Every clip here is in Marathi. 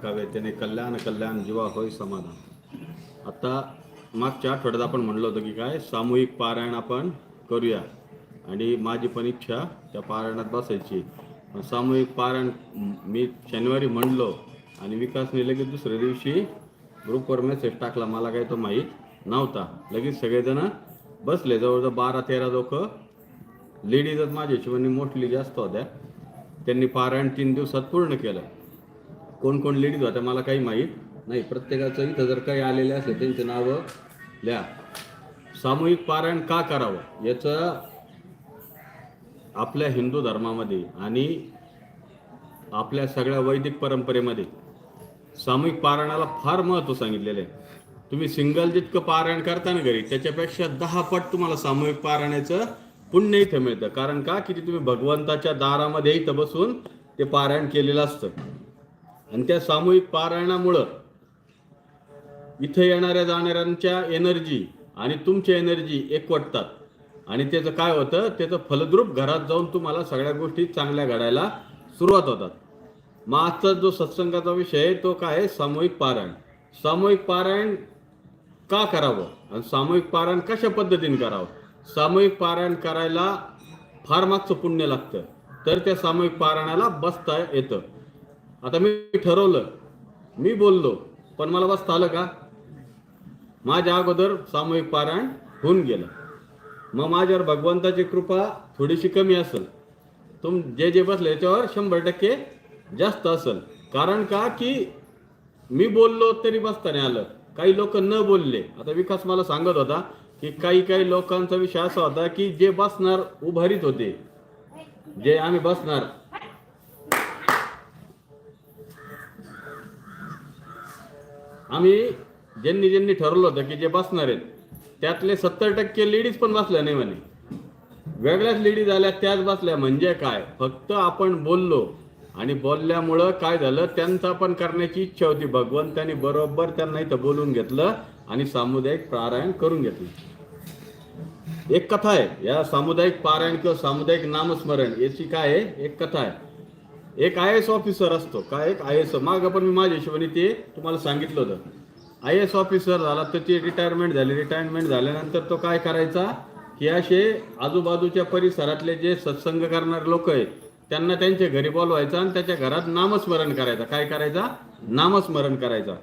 टाकावे त्याने कल्याण कल्याण जीवा होय समाधान. आता मागच्या आठवड्यात आपण म्हणलं होतं की काय सामूहिक पारायण आपण करूया. आणि माझी पण इच्छा त्या पारायणात बसायची. पण सामूहिक पारायण मी शनिवारी म्हणलो आणि विकासने लगेच दुसऱ्या दिवशी ग्रुपवर मेसेज टाकला. मला काही तो माहीत नव्हता. लगेच सगळेजण बसले. जवळजवळ बारा तेरा लोक. लेडीजच माझ्या हिशोबाने मोठली जास्त होत्या. त्यांनी पारायण तीन दिवसात पूर्ण केलं. कोण कोण लेडीज होत्या मला काही माहीत नाही. प्रत्येकाचं इथं जर काही आलेले असले त्यांचे नावं लिहा. सामूहिक पारायण का करावं? याचं आपल्या हिंदू धर्मामध्ये आणि आपल्या सगळ्या वैदिक परंपरेमध्ये सामूहिक पारायणाला फार महत्त्व सांगितलेलं आहे. तुम्ही सिंगल जितकं पारायण करता ना घरी त्याच्यापेक्षा दहा पट तुम्हाला सामूहिक पारायणाचं पुण्य इथं मिळतं. कारण का? की तुम्ही भगवंताच्या दारामध्ये इथं बसून ते पारायण केलेलं असतं. आणि त्या सामूहिक पारायणामुळं इथं येणाऱ्या जाणाऱ्यांच्या एनर्जी आणि तुमची एनर्जी एकवटतात आणि त्याचं काय होतं? त्याचं फलद्रूप घरात जाऊन तुम्हाला सगळ्या गोष्टी चांगल्या घडायला सुरुवात होतात. मग आजचा जो सत्संगाचा विषय आहे तो काय आहे? सामूहिक पारायण. सामूहिक पारायण का करावं? आणि सामूहिक पारायण कशा पद्धतीने करावं? सामूहिक पारायण करायला फार मागचं पुण्य लागतं. तर त्या सामूहिक पारायणाला बसता येतं. आता मी ठरवलं. मी बोललो पण मला बसता आलं का? माझ्या अगोदर सामूहिक पारायण होऊन गेलं. मग माझ्यावर भगवंताची कृपा थोडीशी कमी असेल. तुम जे जे बसले याच्यावर शंभर टक्के जास्त असेल. कारण का? की मी बोललो तरी बसता नाही आलं. काही लोक न बोलले. आता विकास मला सांगत होता की काही काही लोकांचा विषय असा होता की जे बसणार उभारीत होते. जे आम्ही बसणार आम्ही ज्यांनी ज्यांनी ठरवलं होतं की जे बसणार आहेत त्यातले सत्तर टक्के लेडीज पण बसल्या नाही म्हणे. वेगळ्याच लेडीज आल्या त्याच बसल्या म्हणजे काय? फक्त आपण बोललो आणि बोलल्यामुळं काय झालं? त्यांचा पण करण्याची इच्छा होती. भगवंतानी बरोबर त्यांना इथं बोलून घेतलं आणि सामुदायिक पारायण करून घेतलं. एक कथा आहे. या सामुदायिक पारायण किंवा सामुदायिक नामस्मरण याची काय आहे? एक कथा आहे. एक आय एस ऑफिसर असतो काय एक आय एस मागं पण मी माझ्या हिशोबाने ते तुम्हाला सांगितलं होतं. आय एस ऑफिसर झाला तर ती रिटायरमेंट झाली. रिटायरमेंट झाल्यानंतर तो काय करायचा? की असे आजूबाजूच्या परिसरातले जे सत्संग करणारे लोक आहेत त्यांना त्यांच्या घरी बोलवायचा आणि त्याच्या घरात नामस्मरण करायचा. काय करायचा? नामस्मरण करायचा.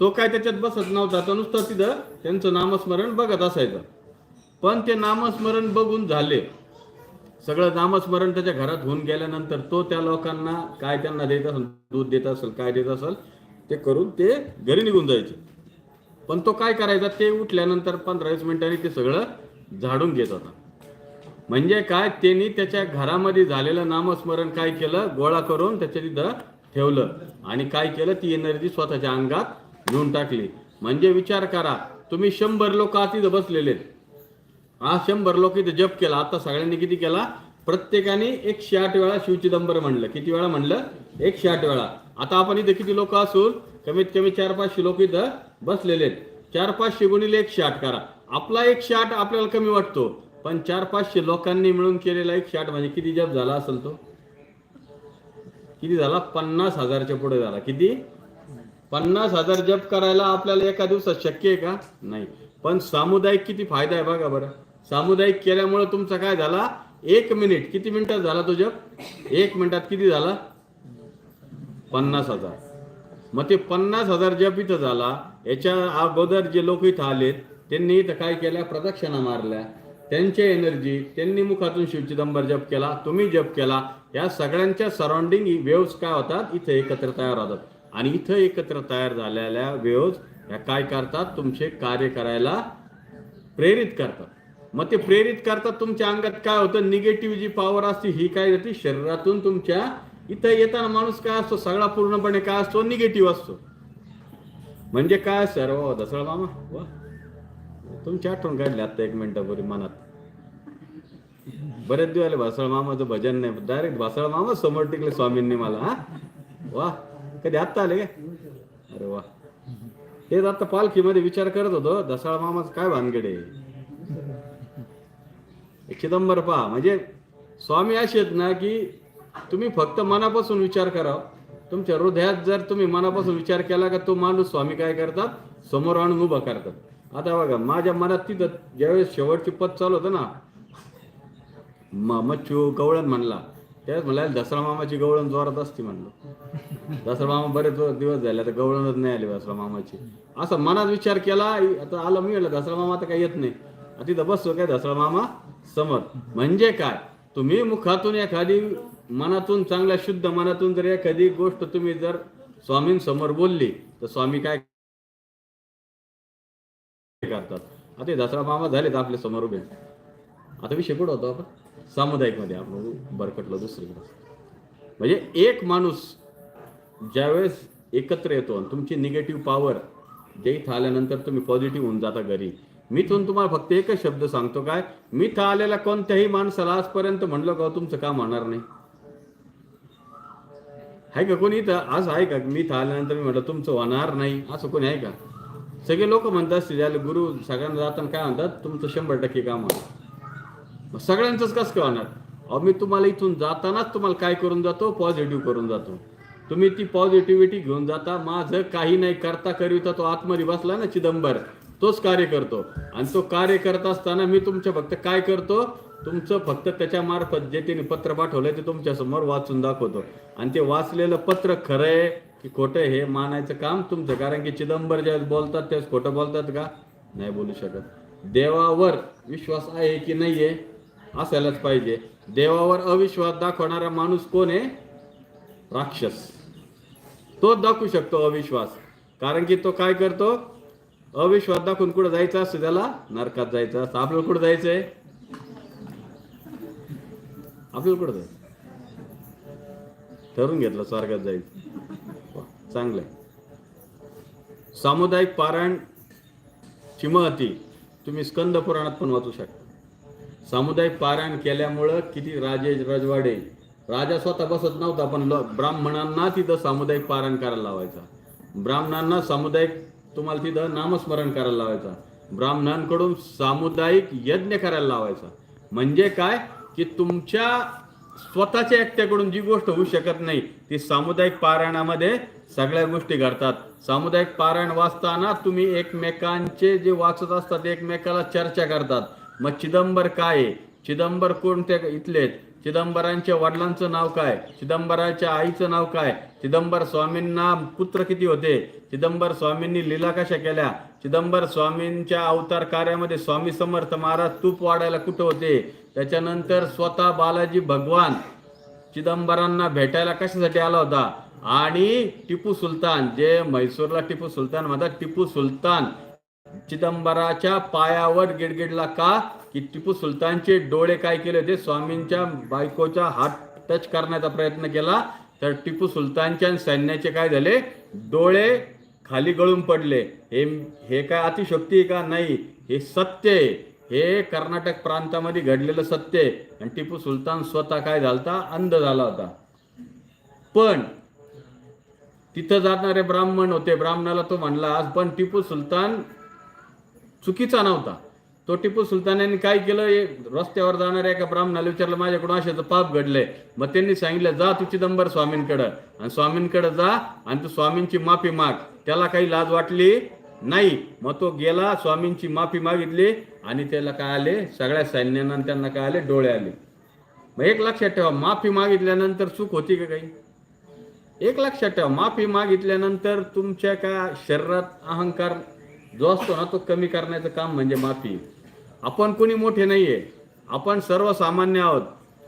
तो काय त्याच्यात बसत नव्हता तर नुसतं तिथं त्यांचं नामस्मरण बघत असायचं. पण ते नामस्मरण बघून झाले. सगळं नामस्मरण त्याच्या घरात होऊन गेल्यानंतर तो त्या लोकांना काय त्यांना देत असेल दूध देत असेल काय देत असेल ते करून ते घरी निघून जायचे. पण तो काय करायचा ते उठल्यानंतर पंधरा वीस मिनिटांनी ते सगळं झाडून घेत होता. म्हणजे काय त्यांनी त्याच्या घरामध्ये झालेलं नामस्मरण काय केलं गोळा करून त्याच्या तिथं ठेवलं. आणि काय केलं ती एनर्जी स्वतःच्या अंगात घेऊन टाकली. म्हणजे विचार करा तुम्ही शंभर लोक आत तिथं बसलेले आहेत. हा शंभर लोक इथे जप केला. आता सगळ्यांनी किती केला? प्रत्येकाने एकशे आठ वेळा शिवचिदंबर म्हणलं. किती वेळा म्हणलं? एकशे आठ वेळा. आता आपण इथे किती लोक असून? कमीत कमी चार पाचशे लोक इथं बसलेले आहेत. चार पाचशे गुणिले एकशे आठ करा. आपला एकशे आठ आपल्याला कमी वाटतो. पण चार पाचशे लोकांनी मिळून केलेला एकशे आठ म्हणजे किती जप झाला असेल तो? किती झाला? पन्नास हजारच्या पुढे झाला. किती? पन्नास हजार जप करायला आपल्याला एका दिवसात शक्य आहे का? नाही. पण सामुदायिक किती फायदा आहे बघा बरं. सामुदायिक केल्यामुळे तुमचा काय झाला? एक मिनिट. किती मिनिटात झाला तो जप एक मिनिटात किती झाला? पन्नास हजार. मग ते पन्नास हजार जप इथं झाला याच्या अगोदर जे लोक इथं आलेत त्यांनी इथं काय केल्या प्रदक्षिणा मारल्या. त्यांच्या एनर्जी त्यांनी मुखातून शिवचिदंबर जप केला तुम्ही जप केला. या सगळ्यांच्या सराउंडिंग वेव्स काय होतात? इथं एकत्र तयार होतात. आणि इथं एकत्र तयार झालेल्या वेव्स ह्या काय करतात? तुमचे कार्य करायला प्रेरित करतात. मग ते प्रेरित करतात तुमच्या अंगात काय होतं? निगेटिव्ह जी पॉवर असते ही काय जाते शरीरातून तुमच्या इथं येताना माणूस काय असतो? सगळा पूर्णपणे काय असतो? निगेटिव्ह असतो. म्हणजे काय? सर्व हो, दसरा मामा वा तुमची आठवण काढली आता एक मिनिटापूर्वी मनात. बरेच दिवस आले भासळ मामाचं भजन नाही. डायरेक्ट भासळ मामा समोर टिकले स्वामींनी मला हा. वा कधी आत्ता आले काय अरे वा. तेच आता पालखीमध्ये विचार करत होतो दसाळ मामाचं काय भानगडे चिदंबर पहा. म्हणजे स्वामी असे आहेत ना की तुम्ही फक्त मनापासून विचार करा तुमच्या हृदयात जर तुम्ही मनापासून विचार केला का तो माणूस स्वामी काय करतात? समोर आणून उभा करतात. आता बघा माझ्या मनात तिथं ज्यावेळेस शेवटची पद चालू होतं ना म मच्छू गवळण म्हणला. त्यावेळेस म्हणला दसरा मामाची गवळण जोरात असते म्हणलं. दसरा मामा बरेच दिवस झाले आता गवळणच नाही आले दसरा मामाची. असं मनात विचार केला आता आलं मी म्हणलं दसरा मामा आता काही येत नाही. अति तिथं काय दसरा मामा समोर. म्हणजे काय? तुम्ही मुखातून एखादी मनातून चांगल्या शुद्ध मनातून जर एखादी गोष्ट तुम्ही जर स्वामींसमोर बोलली तर स्वामी काय करतात? आता दसरा मामा झालेत आपल्यासमोर उभे. आता विषय कुठं होतो आपण? सामुदायिकमध्ये आपण बरकटलो दुसरीकडे. म्हणजे एक माणूस ज्यावेळेस एकत्र येतो आणि तुमची निगेटिव्ह पॉवर जे इथं आल्यानंतर तुम्ही पॉझिटिव्ह होऊन जाता घरी. मी इथून तुम्हाला फक्त एकच शब्द सांगतो काय? मी था आलेल्या कोणत्याही माणसाला आजपर्यंत म्हणलो का हो, तुमचं काम होणार नाही. आहे का कोणी इथं? असं आहे का? मी था आल्यानंतर मी म्हटलं तुमचं होणार नाही. असं कोणी आहे का? सगळे लोक म्हणतात श्रीजाले गुरु सगळ्यांना जाताना काय म्हणतात? तुमचं शंभर टक्के काम होणार. सगळ्यांचंच कसं काय होणार? अहो मी तुम्हाला इथून जातानाच तुम्हाला काय करून जातो? पॉझिटिव्ह करून जातो. तुम्ही ती पॉझिटिव्हिटी घेऊन जाता. माझं काही नाही करता करिता तो आतमध्ये बसला ना चिदंबर. तोच कार्य करतो. आणि तो कार्य करत असताना मी तुमच्या फक्त काय करतो? तुमचं फक्त त्याच्या मार्फत जे तिने पत्र पाठवलंय ते तुमच्यासमोर वाचून दाखवतो. आणि ते वाचलेलं पत्र खरं आहे की खोटं हे मानायचं काम तुमचं. कारण की चिदंबर ज्यावेळेस बोलतात त्यावेळेस खोटं बोलतात का? नाही बोलू शकत. देवावर विश्वास आहे की नाहीये? असायलाच पाहिजे. देवावर अविश्वास दाखवणारा माणूस कोण आहे? राक्षस. तोच दाखवू शकतो अविश्वास. कारण की तो काय करतो? अविश्वास दाखवून कुठं जायचं असतं त्याला? नरकात जायचं असतं. आपल्याला कुठं जायचंय? आपल्याला कुठं जायचं ठरून घेतलं स्वर्गात जायचं. चांगलंय. सामुदायिक पारायण चिमहती तुम्ही स्कंद पुराणात पण वाचू शकता. सामुदायिक पारायण केल्यामुळं किती राजे रजवाडे राजा स्वतः बसत नव्हता पण ल- ब्राह्मणांना तिथं सामुदायिक पारायण करायला लावायचा. ब्राह्मणांना सामुदायिक तुम्हाला तिथं नामस्मरण करायला लावायचा. ब्राह्मणांकडून सामुदायिक यज्ञ करायला लावायचा. म्हणजे काय? की तुमच्या स्वतःच्या एकट्याकडून जी गोष्ट होऊ शकत नाही ती सामुदायिक पारायणामध्ये सगळ्या गोष्टी घडतात. सामुदायिक पारायण वाचताना तुम्ही एकमेकांचे जे वाचत असतात एकमेकाला चर्चा करतात. मग चिदंबर काय आहे? चिदंबर कोणत्या इथलेत चिदंबरांच्या वडिलांचं नाव काय? चिदंबराच्या आईचं नाव काय? चिदंबर स्वामींना पुत्र किती होते? चिदंबर स्वामींनी लीला कशा केल्या? चिदंबर स्वामींच्या अवतार कार्यामध्ये स्वामी समर्थ महाराज तूप वाढायला कुठं होते? त्याच्यानंतर स्वतः बालाजी भगवान चिदंबरांना भेटायला कशासाठी आला होता? आणि टिपू सुलतान जे म्हैसूरला टिपू सुलतान म्हणतात टिपू सुलतान. चिदंबराच्या पायावर गिडगिडला का की टिपू सुलतानचे डोळे काय केले होते? स्वामींच्या बायकोचा हात टच करण्याचा प्रयत्न केला. तर टिपू सुलतानच्या सैन्याचे काय झाले? डोळे खाली गळून पडले. हे हे काय अतिशक्ती आहे का? नाही. हे सत्य आहे. हे कर्नाटक प्रांतामध्ये घडलेलं सत्य आहे. आणि टिपू सुलतान स्वतः काय झालता? अंध झाला होता. पण तिथं जाणारे ब्राह्मण होते. ब्राह्मणाला तो म्हणला आज पण टिपू सुलतान चुकीचा नव्हता. तो टिपू सुलतानाने काय केलं? रस्त्यावर जाणाऱ्या एका ब्राह्मणाला विचारलं माझ्याकडून अशाचं पाप घडलंय. मग त्यांनी सांगितलं जा तू चिदंबर स्वामींकडं. आणि स्वामींकडे जा आणि तू स्वामींची माफी माग. त्याला काही लाज वाटली नाही. मग तो गेला स्वामींची माफी मागितली आणि त्याला काय आले? सगळ्या सैन्यांना त्यांना काय आले? डोळे आले. मग एक लक्षात ठेवा माफी मागितल्यानंतर चूक होती का काही? एक लक्षात ठेवा माफी मागितल्यानंतर तुमच्या का शरीरात अहंकार जो असतो ना तो कमी करण्याचं काम म्हणजे माफी. आपण कोणी मोठे नाहीये. आपण सर्वसामान्य आहोत.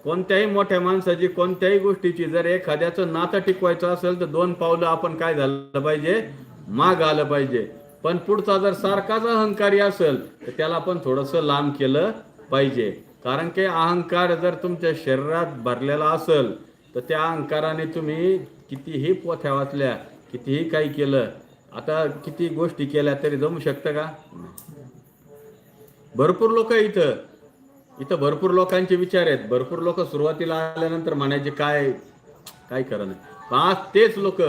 कोणत्याही मोठ्या माणसाची कोणत्याही गोष्टीची जर एखाद्याचं नातं टिकवायचं असेल तर दोन पावलं आपण काय झालं पाहिजे? माग आलं पाहिजे. पण पुढचा जर सारखाच अहंकारी असेल तर त्याला पण थोडंसं लांब केलं पाहिजे. कारण की अहंकार जर तुमच्या शरीरात भरलेला असेल तर त्या अहंकाराने तुम्ही कितीही पोथ्या वाचल्या कितीही काही केलं आता किती गोष्टी केल्या तरी जमू शकतं का? भरपूर लोक इथं इथं भरपूर लोकांचे विचार आहेत. भरपूर लोक सुरुवातीला आल्यानंतर म्हणायचे काय काय करणं पाच तेच लोक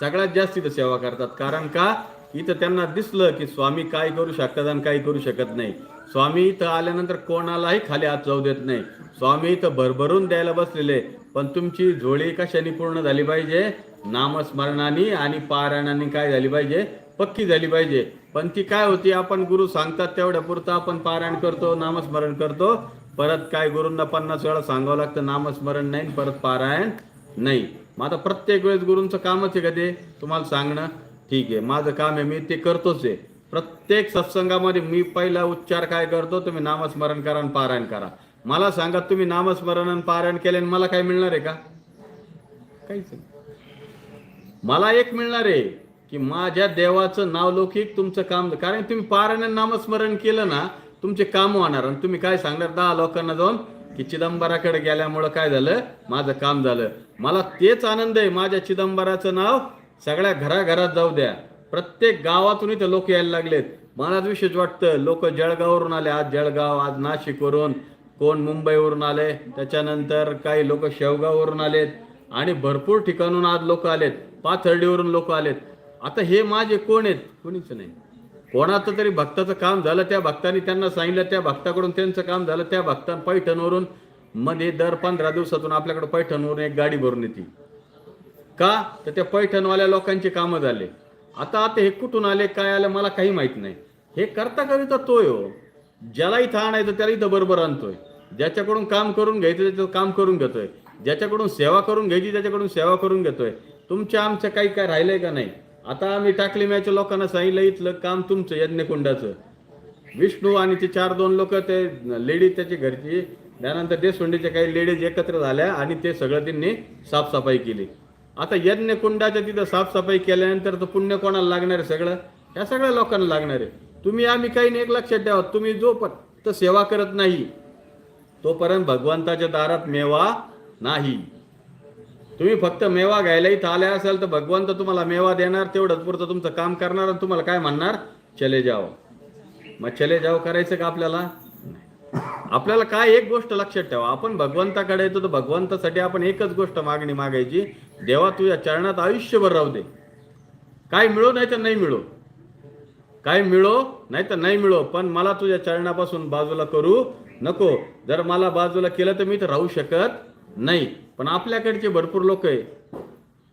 सगळ्यात जास्त इथं सेवा करतात. कारण का? इथं त्यांना दिसलं की स्वामी काय करू शकतात आणि काही करू शकत नाही. स्वामी इथं आल्यानंतर कोणालाही खाली हात जाऊ देत नाही. स्वामी इथं भरभरून द्यायला बसलेले पण तुमची झोळी कशाने पूर्ण झाली पाहिजे? नामस्मरणाने आणि पारायणाने काय झाली पाहिजे? पक्की झाली पाहिजे. पण ती काय होती? आपण गुरु सांगतात तेवढ्या पुरतं आपण पारायण करतो नामस्मरण करतो. परत काय गुरूंना पन्नास वेळा सांगावं लागतं नामस्मरण नाही परत पारायण नाही. मग आता प्रत्येक वेळेस गुरूंचं कामच आहे का ते? तुम्हाला सांगणं ठीक आहे. माझं काम आहे मी ते करतोच आहे. प्रत्येक सत्संगामध्ये मी पहिला उच्चार काय करतो? तुम्ही नामस्मरण करा आणि पारायण करा. मला सांगा तुम्ही नामस्मरण आणि पारायण केल्याने मला काय मिळणार आहे का? काहीच नाही. मला एक मिळणार आहे की माझ्या देवाचं नाव लौकिक तुमचं काम कारण तुम्ही पारायण नामस्मरण केलं ना तुमचे काम होणार. आणि तुम्ही काय सांगणार? दहा लोकांना जाऊन की चिदंबराकडे गेल्यामुळं काय झालं? माझं काम झालं. मला तेच आनंद आहे. माझ्या चिदंबराचं नाव सगळ्या घराघरात जाऊ द्या. प्रत्येक गावातून इथं लोक यायला लागलेत. मला विशेष वाटतं लोक जळगाववरून आले. आज जळगाव आज नाशिकवरून. कोण मुंबईवरून आले? त्याच्यानंतर काही लोक शेवगाववरून आलेत. आणि भरपूर ठिकाणून आज लोक आलेत. पाथर्डीवरून लोक आलेत. आता हे माझे कोण आहेत? कोणीच नाही. कोणाचं तरी भक्ताचं काम झालं त्या भक्तांनी त्यांना सांगितलं त्या भक्ताकडून त्यांचं काम झालं त्या भक्तां पैठणवरून मध्ये दर पंधरा दिवसातून आपल्याकडे पैठणवरून एक गाडी भरून येते. का? तर त्या पैठणवाल्या लोकांचे कामं झाले. आता आता हे कुठून आले काय आलं मला काही माहीत नाही. हे करता करिता तोय हो. ज्याला इथं आणायचं त्याला इथं बरोबर आणतोय. ज्याच्याकडून काम करून घ्यायचं त्याचं काम करून घेतोय. ज्याच्याकडून सेवा करून घ्यायची त्याच्याकडून सेवा करून घेतोय. तुमच्या आमचं काही काय राहिलंय का नाही? आता आम्ही टाकली मॅच लोकांना सांगितलं इथलं काम तुमचं यज्ञकुंडाचं. विष्णू आणि ते चार दोन लोक ते लेडीज त्याची घरची त्यानंतर देशोंडीच्या काही लेडीज एकत्र झाल्या आणि ते सगळं त्यांनी साफसफाई केली. आता यज्ञकुंडाच्या तिथं साफसफाई केल्यानंतर तर पुण्य कोणाला लागणार आहे सगळं? ह्या सगळ्या लोकांना लागणार आहे. तुम्ही आम्ही काही नाही एक लक्षात ठेवा. तुम्ही जो फक्त सेवा करत नाही तोपर्यंत भगवंताच्या दारात मेवा नाही. तुम्ही फक्त मेवा घ्यायला इथं आले असाल तर भगवंत तुम्हाला मेवा देणार तेवढंच पुरतं तुमचं काम करणार आणि तुम्हाला काय म्हणणार? चले जाओ. मग चले जाओ करायचं का आपल्याला? आपल्याला काय एक गोष्ट लक्षात ठेवा. आपण भगवंताकडे येतो तर भगवंतासाठी आपण एकच गोष्ट मागणी मागायची. देवा तुझ्या चरणात आयुष्यभर राहू दे. काय मिळो नाही तर नाही मिळो. काय मिळो नाही तर नाही मिळो पण मला तुझ्या चरणापासून बाजूला करू नको. जर मला बाजूला केलं तर मी तर राहू शकत नाही पण आपल्याकडचे भरपूर लोक आहे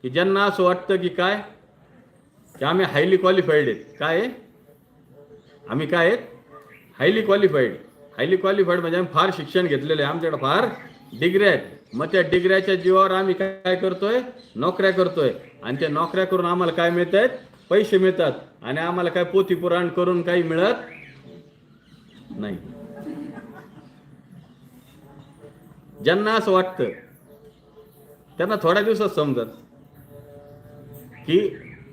की ज्यांना असं वाटतं की काय की आम्ही हायली क्वालिफाईड आहेत. काय आहे? आम्ही काय आहेत? हायली क्वालिफाईड हायली क्वालिफाईड म्हणजे आम्ही फार शिक्षण घेतलेलं आहे. आमच्याकडे फार डिग्र्या आहेत. मग त्या डिग्र्याच्या जीवावर आम्ही काय करतोय? नोकऱ्या करतोय. आणि त्या नोकऱ्या करून आम्हाला काय मिळत आहेत पैसे मिळतात. आणि आम्हाला काय पोथी पुराण करून काही मिळत नाही. ज्यांना असं वाटतं त्यांना थोड्या दिवसात समजत की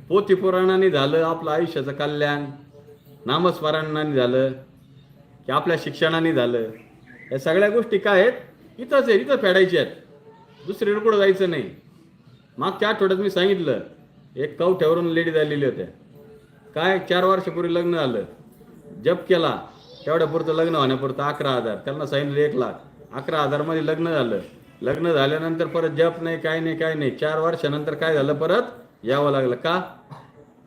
पोथी पुराणाने झालं आपलं आयुष्याचं कल्याण नामस्मरणाने झालं की आपल्या शिक्षणाने झालं. या सगळ्या गोष्टी काय आहेत? इथंच आहे इथं फेडायच्या आहेत. दुसरीकडे कुठं जायचं नाही. मागच्या आठवड्यात मी सांगितलं एक कवठ्यावरून लेडीज आलेली होत्या. काय चार वर्षापूर्वी लग्न झालं. जप केला तेवढ्यापुरतं लग्न होण्यापुरतं अकरा हजार. त्यांना सांगितलं एक लाख. अकरा हजारमध्ये लग्न झालं. लग्न झाल्यानंतर परत जप नाही काय नाही काय नाही. चार वर्षानंतर काय झालं परत? यावं लागलं. का?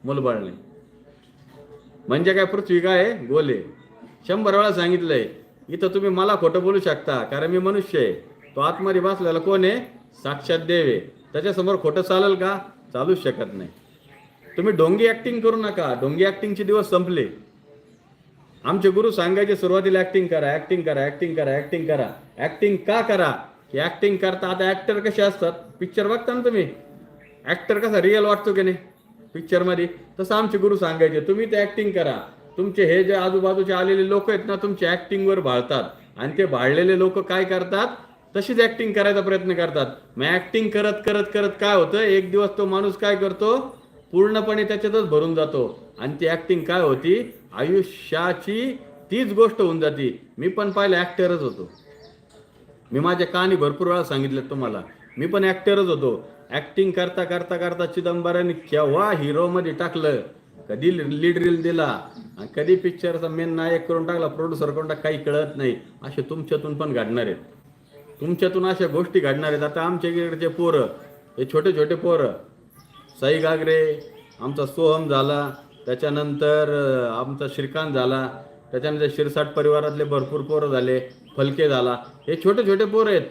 मुलबाळ नाही म्हणजे काय पृथ्वी काय? गोले. शंभर वेळा सांगितलंय. इथं तुम्ही मला खोटं बोलू शकता कारण मी मनुष्य आहे. तो आतमध्ये बसलेला कोण आहे? साक्षात देव आहे. त्याच्यासमोर खोटं चालेल का? चालूच शकत नाही. तुम्ही डोंगी ऍक्टिंग करू नका. डोंगी ऍक्टिंगचे दिवस संपले. आमचे गुरु सांगायचे सुरुवातीला ऍक्टिंग करा ऍक्टिंग करा ऍक्टिंग करा ऍक्टिंग करा. ऍक्टिंग का करा? की ऍक्टिंग करता आता ऍक्टर कसे असतात? पिक्चर बघता ना तुम्ही. ऍक्टर कसा रिअल वाटतो की नाही? पिक्चरमध्ये तसं आमचे गुरु सांगायचे तुम्ही ते ऍक्टिंग करा. तुमचे हे जे आजूबाजूचे आलेले लोक आहेत ना तुमच्या ऍक्टिंगवर भाळतात. आणि ते भाळलेले लोक काय करतात? तशीच ऍक्टिंग करायचा प्रयत्न करतात. मग ऍक्टिंग करत करत करत काय होतं? एक दिवस तो माणूस काय करतो? पूर्णपणे त्याच्यातच भरून जातो. आणि ती ऍक्टिंग काय होती? आयुष्याची तीच गोष्ट होऊन जाते. मी पण पाहिलं ॲक्टरच होतो. मी माझ्या कहाणी भरपूर वेळा सांगितलं तुम्हाला. मी पण ॲक्टरच होतो. ॲक्टिंग करता करता करता चिदंबराने केव्हा हिरोमध्ये टाकलं? कधी लीड रील दिला? आणि कधी पिक्चरचा मेन नायक करून टाकला? प्रोड्युसर करून टाक काही कळत नाही. असे तुमच्यातून पण घडणार आहेत. तुमच्यातून अशा गोष्टी घडणार आहेत. आता आमच्या इकडचे पोरं हे छोटे छोटे पोरं. साई गागरे आमचा सोहम झाला. त्याच्यानंतर आमचा श्रीकांत झाला. त्याच्यानंतर शिरसाट परिवारातले भरपूर पोरं झाले. फलके झाला. हे छोटे छोटे पोरं आहेत.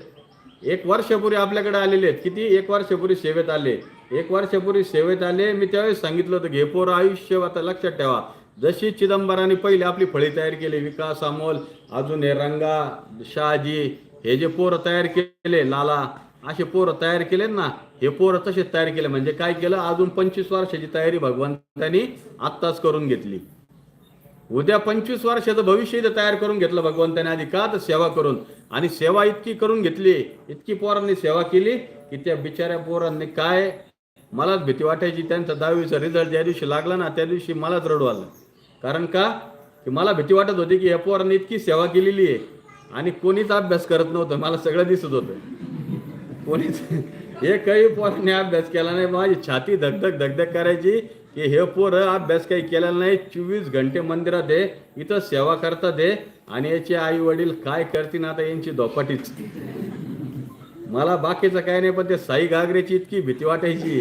एक वर्षापूर्वी आपल्याकडे आलेले आहेत. किती? एक वर्षापूर्वी सेवेत आले. एक वर्षापूर्वी सेवेत आले. मी त्यावेळेस सांगितलं होतं घे पोरं आयुष्य आता लक्षात ठेवा. जशी चिदंबराने पहिले आपली फळी तयार केली विकास अमोल अजून हे रंगा शहाजी हे जे पोरं तयार केले लाला असे पोरं तयार केले ना हे पोरं तसेच तयार केले म्हणजे काय केलं? अजून पंचवीस वर्षाची तयारी भगवंतांनी आत्ताच करून घेतली. उद्या पंचवीस वर्षाचं भविष्य इथं तयार करून घेतलं भगवंताने आधी का? तर सेवा करून. आणि सेवा इतकी करून घेतली इतकी पोरांनी सेवा केली की त्या बिचाऱ्या पोरांनी काय? मलाच भीती वाटायची. त्यांचा दहावीचा रिझल्ट ज्या दिवशी लागला ना त्या दिवशी मलाच रडू आलं. कारण का? की मला भीती वाटत होती की या पोरांनी इतकी सेवा केलेली आहे. आणि कोणीच अभ्यास करत नव्हतं. मला सगळं दिसत होतं. कोणीच एकही पोरांनी अभ्यास केला नाही. माझी छाती धगधग धगधग करायची. की हे पोरं अभ्यास काही केलेला नाही. चोवीस घंटे मंदिरात आहे. इथं सेवा करतात आहे. आणि याचे आई वडील काय करतील आता यांची धोपाटीच मला बाकीचं काय नाही पण ते साई घागरेची इतकी भीती वाटायची.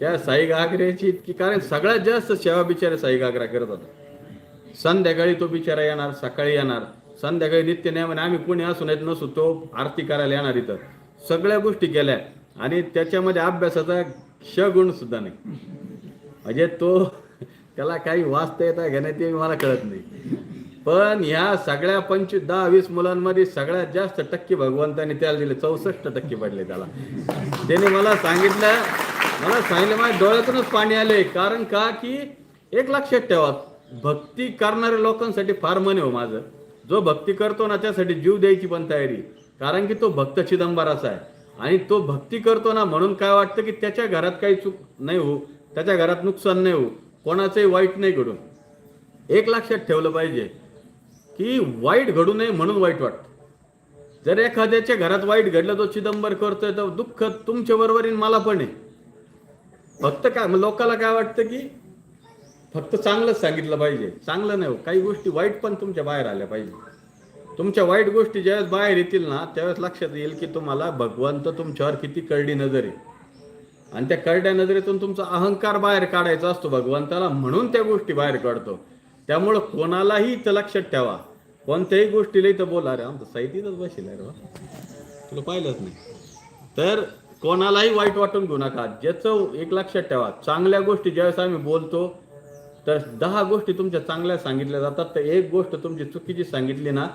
त्या साई घागरेची इतकी कारण सगळ्यात जास्त सेवा बिचारे साई घागरा करत होता. संध्याकाळी तो बिचारा येणार सकाळी येणार. संध्याकाळी नित्य नाही म्हणे आम्ही कुणी असून येत नसू तो आरती करायला येणार इथं. सगळ्या गोष्टी केल्या. आणि त्याच्यामध्ये अभ्यासाचा क्षगुण गुण सुद्धा नाही. म्हणजे तो त्याला काही वाचता येता घेण्यात नाही ते मला कळत नाही. पण ह्या सगळ्या पंचवीस दहा वीस मुलांमध्ये सगळ्यात जास्त टक्के भगवंताने त्याला दिले चौसष्ट टक्के पडले त्याला. त्याने मला सांगितलं मला सांगितलं माझ्या डोळ्यातूनच पाणी आले कारण का? की एक लक्षात ठेवा भक्ती करणाऱ्या लोकांसाठी फार मन हो माझं. जो भक्ती करतो ना त्यासाठी जीव द्यायची पण तयारी. कारण की तो भक्त चिदंबराचा आहे. आणि तो भक्ती करतो ना म्हणून काय वाटतं की त्याच्या घरात काही चूक नाही हो त्याच्या घरात नुकसान नाही हो कोणाचंही वाईट नाही घडून एक लक्षात ठेवलं पाहिजे की वाईट घडू नये म्हणून वाईट वाटतं. जर एखाद्याच्या घरात वाईट घडलं तो चिदंबर करतोय तर दुःख तुमच्या बरोबरीन मला पण आहे. फक्त काय मग लोकाला काय वाटतं की फक्त चांगलंच सांगितलं पाहिजे. चांगलं नाही हो. काही गोष्टी वाईट पण तुमच्या बाहेर आल्या पाहिजे. तुमच्या वाईट गोष्टी ज्यावेळेस बाहेर येतील ना त्यावेळेस लक्षात येईल की तुम्हाला भगवंत तुमच्यावर किती करडी नजर. आहे आणि त्या करड्या नजरेतून तुमचा अहंकार बाहेर काढायचा असतो भगवंताला म्हणून त्या गोष्टी बाहेर काढतो. त्यामुळं कोणालाही इथं लक्षात ठेवा. कोणत्याही गोष्टीला इथं बोला रे आमचं साहित्यच बसेल रे बा. तुला पाहिलंच नाही. तर कोणालाही वाईट वाटून घेऊ नका. ज्याचं एक लक्षात ठेवा. चांगल्या गोष्टी ज्यावेळेस आम्ही बोलतो तर दहा गोष्टी तुमच्या चांगल्या सांगितल्या जातात. तर एक गोष्ट तुमची चुकीची सांगितली ना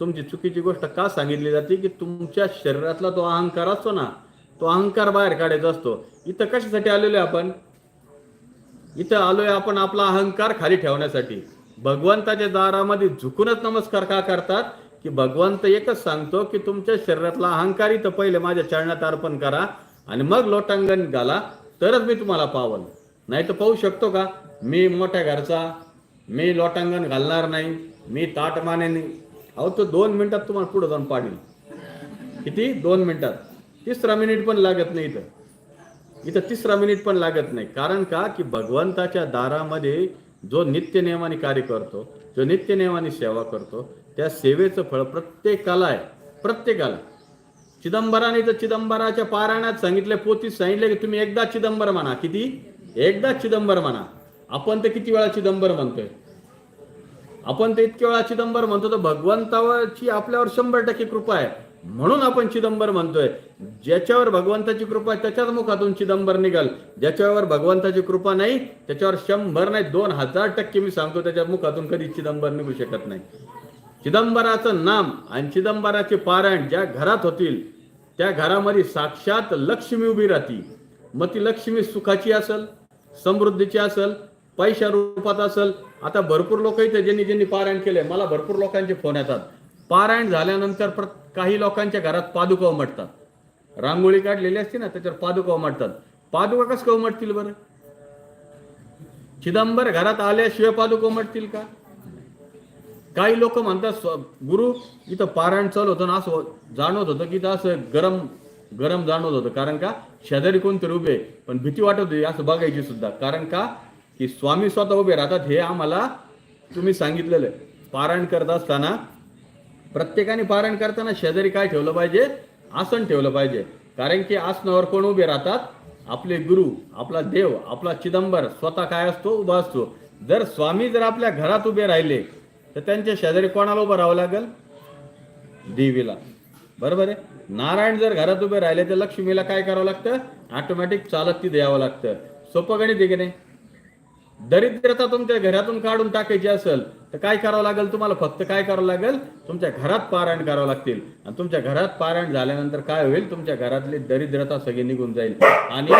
तुमची चुकीची गोष्ट का सांगितली जाते की तुमच्या शरीरातला तो अहंकार असतो ना तो अहंकार बाहेर काढायचा असतो. इथं कशासाठी आलेलो आहे आपण? इथं आलोय आपण आपला अहंकार खाली ठेवण्यासाठी. भगवंताच्या दारामध्ये झुकूनच नमस्कार का करतात? की भगवंत एकच सांगतो की तुमच्या शरीरातला अहंकार इथं पहिले माझ्या चरणात अर्पण करा आणि मग लोटांगण घाला तरच मी तुम्हाला पावल नाही तर पाहू शकतो का? मी मोठ्या घरचा मी लोटांगण घालणार नाही मी ताटमाने अहो तो दोन मिनिटात तुम्हाला पुढे जाऊन पाडील किती? दोन मिनिटात. तिसरा मिनिट पण लागत नाही इथं. इथं तिसरा मिनिट पण लागत नाही. कारण का? की भगवंताच्या दारामध्ये जो नित्य नियमाने कार्य करतो जो नित्य नियमाने सेवा करतो त्या सेवेचं फळ प्रत्येकाला आहे. प्रत्येकाला. चिदंबराने तर चिदंबराच्या पारायणात सांगितले पोतीत सांगितले की तुम्ही एकदा चिदंबर म्हणा. किती? एकदा चिदंबर म्हणा. आपण तर किती वेळा चिदंबर म्हणतोय? आपण ते इतक्या वेळा चिदंबर म्हणतो तर भगवंतावरची आपल्यावर शंभर टक्के कृपा आहे. म्हणून आपण चिदंबर म्हणतोय. ज्याच्यावर भगवंताची कृपा त्याच्याच मुखातून चिदंबर निघाल. ज्याच्यावर भगवंताची कृपा नाही त्याच्यावर शंभर नाही दोन हजार टक्के मी सांगतो त्याच्या मुखातून कधी चिदंबर निघू शकत नाही. चिदंबराचं नाम आणि चिदंबराचे पारायण ज्या घरात होतील त्या घरामध्ये साक्षात लक्ष्मी उभी राहती. मग ती लक्ष्मी सुखाची असल समृद्धीची असल पैशा रूपात असल आता भरपूर लोक इथे ज्यांनी ज्यांनी पारायण केले मला भरपूर लोकांचे फोन येतात. पारायण झाल्यानंतर काही लोकांच्या घरात पादुका उमटतात. रांगोळी काढलेली असते ना त्याच्यावर पादुका उमटतात. पादुका कसं का उमटतील बरं? चिदंबर घरात आल्याशिवाय पादुका उमटतील का? काही लोक म्हणतात गुरु इथं पारायण चालू होतं ना असं जाणवत होतं की इथं असं गरम गरम जाणवत होतं. कारण का? शेजारी कोणतरी उभे पण भीती वाटत होती असं बघायची सुद्धा. कारण का? की स्वामी स्वतः उभे राहतात हे आम्हाला तुम्ही सांगितलेलं आहे. पारायण करत असताना प्रत्येकाने पारायण करताना शेजारी काय ठेवलं पाहिजे? आसन ठेवलं पाहिजे. कारण की आसनावर कोण उभे राहतात? आपले गुरु आपला देव आपला चिदंबर स्वतः काय असतो? उभा असतो. जर स्वामी जर आपल्या घरात उभे राहिले तर त्यांच्या शेजारी कोणाला उभं राहावं लागेल? देवीला. बरोबर आहे? नारायण जर घरात उभे राहिले तर लक्ष्मीला काय करावं लागतं? ऑटोमॅटिक चालत ती द्यावं लागतं. सोपं गणित आहे की नाही? दरिद्रता तुमच्या घरातून काढून टाकायची असेल तर काय करावं लागेल तुम्हाला? फक्त काय करावं लागेल? तुमच्या घरात पारायण करावं लागतील. आणि तुमच्या घरात पारायण झाल्यानंतर काय होईल? तुमच्या घरातली दरिद्रता सगळी निघून जाईल. आणि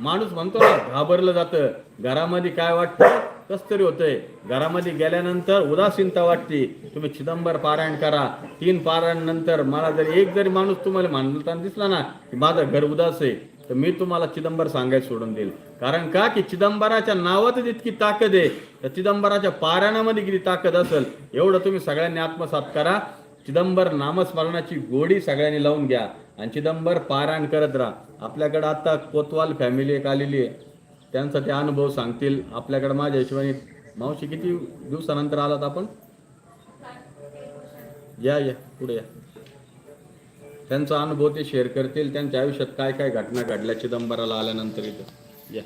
माणूस म्हणतो ना घाबरलं जातं. घरामध्ये काय वाटतं? कस तरी होतंय घरामध्ये गेल्यानंतर उदासीनता वाटते तुम्ही चिदंबर पारायण करा. तीन पारायण नंतर मला जर एक जरी माणूस तुम्हाला मानताना दिसला ना की माझं घर उदास आहे तर मी तुम्हाला चिदंबर सांगायला सोडून देईल. कारण का? की चिदंबराच्या नावातच जितकी ताकद आहे तर चिदंबराच्या पारायणामध्ये किती ताकद असेल एवढं तुम्ही सगळ्यांनी आत्मसात करा. चिदंबर नामस्मरणाची गोडी सगळ्यांनी लावून घ्या. आणि चिदंबर पारायण करत राहा. आपल्याकडे आता कोतवाल फॅमिली एक आलेली आहे. त्यांचा ते अनुभव सांगतील. आपल्याकडे माझ्या हिशोबाने मावशी किती दिवसानंतर आलात आपण? या या पुढे या. त्यांचा अनुभव ते शेअर करतील. त्यांच्या आयुष्यात काय काय घटना घडल्या चिदंबराला आल्यानंतर इथं? या.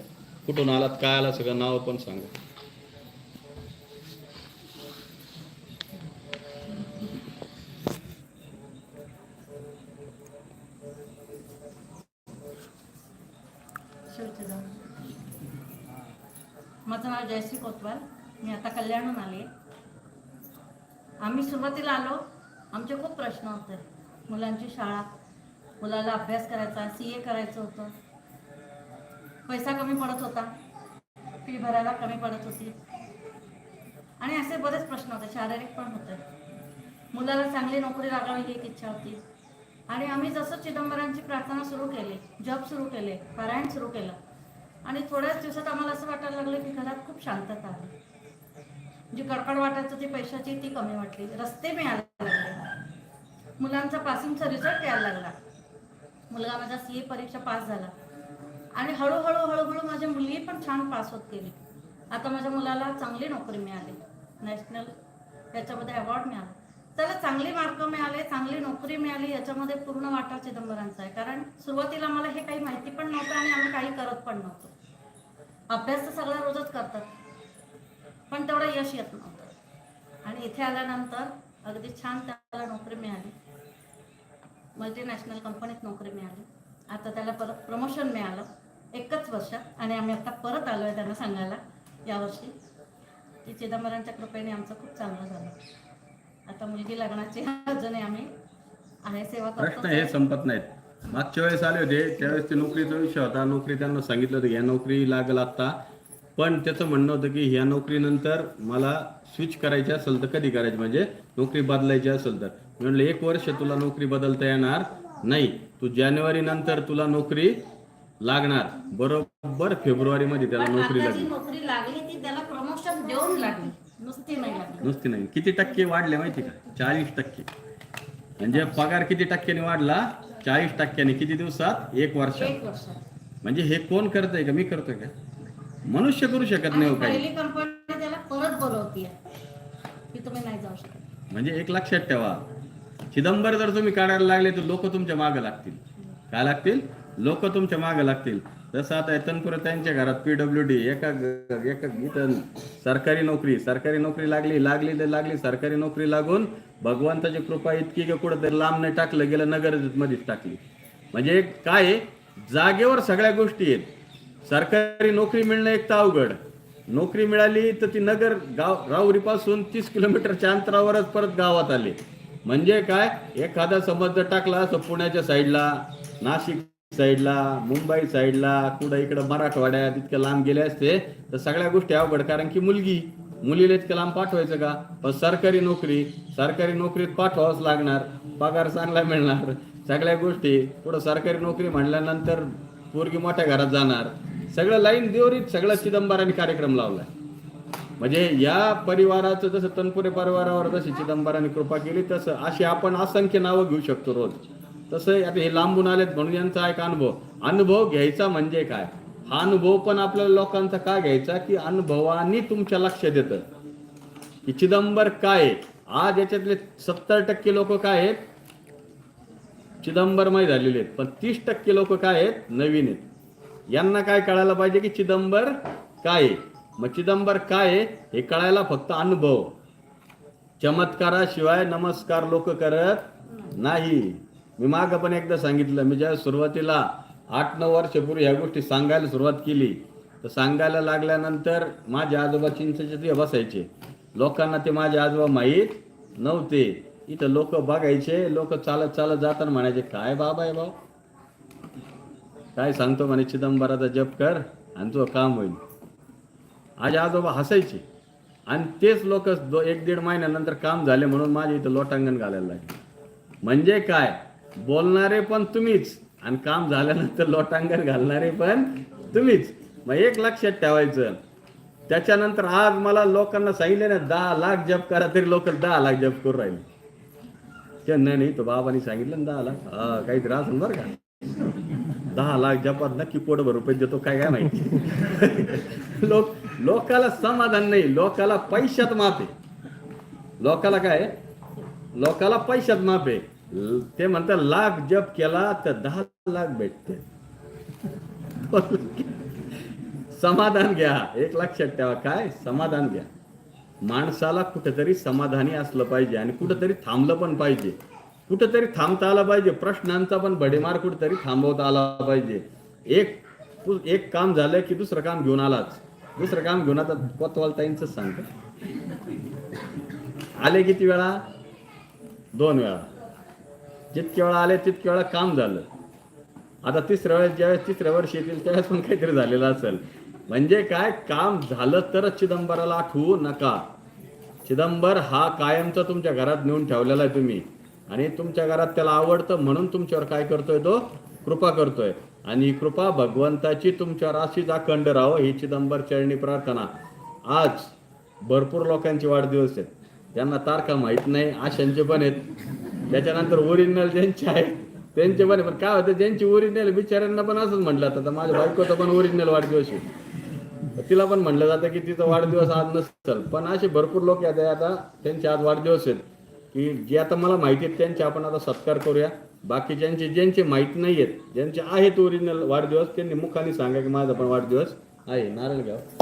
कुठून आलात काय आला सगळं नाव पण सांगा. माझं नाव जयश्री कोतवाल. मी आता कल्याणहून आले. आम्ही सुरुवातीला आलो. आमचे खूप प्रश्न होते. मुलांची शाळा मुलाला अभ्यास करायचा सी ए करायचं होतं. पैसा कमी पडत होता. फी भरायला कमी पडत होती. आणि असे बरेच प्रश्न होते. शारीरिक पण होते. मुलाला चांगली नोकरी लागावी ही एक इच्छा होती. आणि आम्ही जसं चिदंबरांची प्रार्थना सुरू केली जॉब सुरू केले पारायण सुरू केलं आणि थोड्याच दिवसात आम्हाला असं वाटायला लागलं की घरात खूप शांतता आली जी कडकड वाटायचं ती पैशाची ती कमी वाटली. रस्ते मिळायला लागले. मुलांचा पासिंगचा रिझल्ट यायला लागला. मुलगा माझा सी ए परीक्षा पास झाला. आणि हळूहळू हळूहळू माझ्या मुली पण छान पास होत गेली. आता माझ्या मुलाला चांगली नोकरी मिळाली. नॅशनल याच्यामध्ये अवॉर्ड मिळाला. त्याला चांगले मार्क मिळाले चांगली नोकरी मिळाली याच्यामध्ये पूर्ण वाटा चिदंबरांचा आहे. कारण सुरुवातीला मला हे काही माहिती पण नव्हतं आणि आम्ही काही करत पण नव्हतो. अभ्यास तर सगळा रोजच करतात. पण तेवढं यश येत नव्हतं. आणि इथे आल्यानंतर अगदी छान त्याला नोकरी मिळाली. मल्टीनॅशनल कंपनीत नोकरी मिळाली. आता त्याला परत प्रमोशन मिळालं. एकच वर्षात आणि आम्ही आता परत आलो आहे त्यांना सांगायला यावर्षी. की चिदंबरांच्या कृपेने आमचं खूप चांगलं झालं. आता मुलगी लग्नाची अजूनही आम्ही आहे सेवा करतो हे संपत नाहीत. मागच्या वेळेस आले होते त्यावेळेस ते नोकरीचा विषय होता. नोकरी त्यांना सांगितलं होतं ह्या नोकरी लागल आता पण त्याचं म्हणणं होतं की ह्या नोकरीनंतर मला स्विच करायची असेल तर कधी करायची? म्हणजे नोकरी बदलायची असेल तर. मी म्हटलं एक वर्ष तुला नोकरी बदलता येणार नाही. तू जानेवारी नंतर तुला नोकरी लागणार. बरोबर फेब्रुवारी मध्ये त्याला नोकरी लागली. लागली ती त्याला प्रमोशन देऊन लागली. नुसती नाही लागली. नुसती नाही. किती टक्के वाढले माहिती का? चाळीस टक्के. म्हणजे पगार किती टक्क्याने वाढला? चाळीस टक्क्याने किती दिवसात? एक वर्षात वर्ष. म्हणजे हे कोण करतंय का? मी करतोय का? मनुष्य करू शकत नाही हो काही. म्हणजे एक लक्षात ठेवा. चिदंबर जर तुम्ही काढायला लागले तर लोक तुमच्या मागे लागतील. काय लागतील? लोक तुमच्या मागे लागतील. जसं आता तनपुरे त्यांच्या घरात पीडब्ल्यू डी एका एका इथं सरकारी नोकरी सरकारी नोकरी लागली लागली तर लागली सरकारी नोकरी लागून भगवंताची कृपा इतकी की कुठं तरी लांब नाही टाकलं गेलं नगर मध्येच टाकली. म्हणजे काय जागेवर सगळ्या गोष्टी आहेत. सरकारी नोकरी मिळणं एक तर अवघड. नोकरी मिळाली तर ती नगर गाव राहुरीपासून तीस किलोमीटरच्या अंतरावरच परत गावात आले. म्हणजे काय? एखादा समज जर टाकला असं पुण्याच्या साईडला नाशिक साईडला मुंबई साईडला कुठं इकडं मराठवाड्यात इतक्या लांब गेले असते तर सगळ्या गोष्टी अवघड. कारण की मुलगी मुलीला इतक्या लांब पाठवायचं का? पण सरकारी नोकरी सरकारी नोकरीत पाठवावंच लागणार पगार चांगला मिळणार. सगळ्या गोष्टी पुढं सरकारी नोकरी म्हणल्यानंतर पोरगी मोठ्या घरात जाणार. सगळं लाईन देवरीत सगळं चिदंबराने कार्यक्रम लावलाय. म्हणजे या परिवाराचं जसं तनपुरे परिवारावर जशी चिदंबराने कृपा केली तसं अशी आपण असंख्य नावं घेऊ शकतो रोज. तसं आता हे लांबून आलेत म्हणून यांचा एक अनुभव. अनुभव घ्यायचा म्हणजे काय? हा अनुभव पण आपल्याला लोकांचा का घ्यायचा? की अनुभवानी तुमच्या लक्षात येतं की चिदंबर काय आहे? आज याच्यातले सत्तर टक्के लोक काय आहेत? चिदंबरमय झालेले आहेत. पण तीस टक्के लोक काय आहेत? नवीन आहेत. यांना काय कळायला पाहिजे की चिदंबर काय आहे? मग चिदंबर काय आहे? हे कळायला फक्त अनुभव. चमत्काराशिवाय नमस्कार लोक करत नाही. मी मागं पण एकदा सांगितलं मी ज्या सुरुवातीला आठ नऊ वर्षपूर्वी ह्या गोष्टी सांगायला सुरुवात केली तर सांगायला लागल्यानंतर माझे आजोबा चिंचेचे बसायचे लोकांना ते माझे आजोबा माहीत नव्हते. इथं लोक बघायचे लोक चालत चालत जाताना म्हणायचे काय बाबा आहे भाऊ? काय सांगतो म्हणे चिदंबराचा जप कर आणि तो काम होईल. आज आजोबा हसायचे. आणि तेच लोक दो एक दीड महिन्यानंतर काम झाले म्हणून माझे इथं लोटांगण घालायला लागले. म्हणजे काय? बोलणारे पण तुम्हीच. आणि काम झाल्यानंतर लोटांगण घालणारे पण तुम्हीच. मग एक लक्षात ठेवायचं. त्याच्यानंतर आज मला लोकांना सांगितले ना दहा लाख जप करा तरी लोक दहा लाख जप करू राहिले. नाही नाही तो बाबांनी सांगितलं ना दहा लाख. काही काहीतरी असेल बरं का. दहा लाख जपात नक्की पोटभर रुपये देतो काय काय माहिती. लोक लोकाला समाधान नाही लोकाला पैशात माप आहे. लोकाला काय लोकाला पैशात माप आहे. ते म्हणतात लाख जप केला तर दहा लाख भेटते. समाधान घ्या. एक लक्षात ठेवा काय? समाधान घ्या. माणसाला कुठेतरी समाधानी असलं पाहिजे आणि कुठेतरी थांबलं पण पाहिजे. कुठेतरी थांबता आलं पाहिजे. प्रश्नांचा पण भडेमार कुठेतरी थांबवता आला पाहिजे. एक एक काम झालं की दुसरं काम घेऊन आलाच. दुसरं काम घेऊन आता कोतवालताईंच सांगतो आले किती वेळा? दोन वेळा. जितक्या वेळा आले तितक्या वेळा काम झालं. आता तिसऱ्या वेळेस ज्यावेळेस तिसऱ्या वर्ष येतील त्यावेळेस पण काहीतरी झालेलं असेल. म्हणजे काय? काम झालं तरच चिदंबराला आठवू नका. चिदंबर हा कायमचा तुमच्या घरात नेऊन ठेवलेला आहे तुम्ही. आणि तुमच्या घरात त्याला आवडतं म्हणून तुमच्यावर काय करतोय तो? कृपा करतोय. आणि कृपा भगवंताची तुमच्यावर अशीच अखंड राहावं ही चिदंबर चरणी प्रार्थना. आज भरपूर लोकांचे वाढदिवस आहेत. त्यांना तारखा माहीत नाही आशांचे पण आहेत. त्याच्यानंतर ओरिजिनल ज्यांचे आहेत त्यांचे पण पण काय होतं ज्यांची ओरिजिनल बिचाऱ्यांना पण असंच म्हटलं जातं. आता माझ्या बायकोचा पण ओरिजिनल वाढदिवस आहे. तिला पण म्हटलं जातं की तिचा वाढदिवस आज नसेल. पण असे भरपूर लोक आहेत आता त्यांचे आज वाढदिवस आहेत. की जे आता मला माहिती आहेत त्यांचे आपण आता सत्कार करूया. बाकी ज्यांचे ज्यांचे माहीत नाही आहेत ज्यांचे आहेत ओरिजिनल वाढदिवस त्यांनी मुखाने सांगा की माझा पण वाढदिवस आहे. नारायणगाव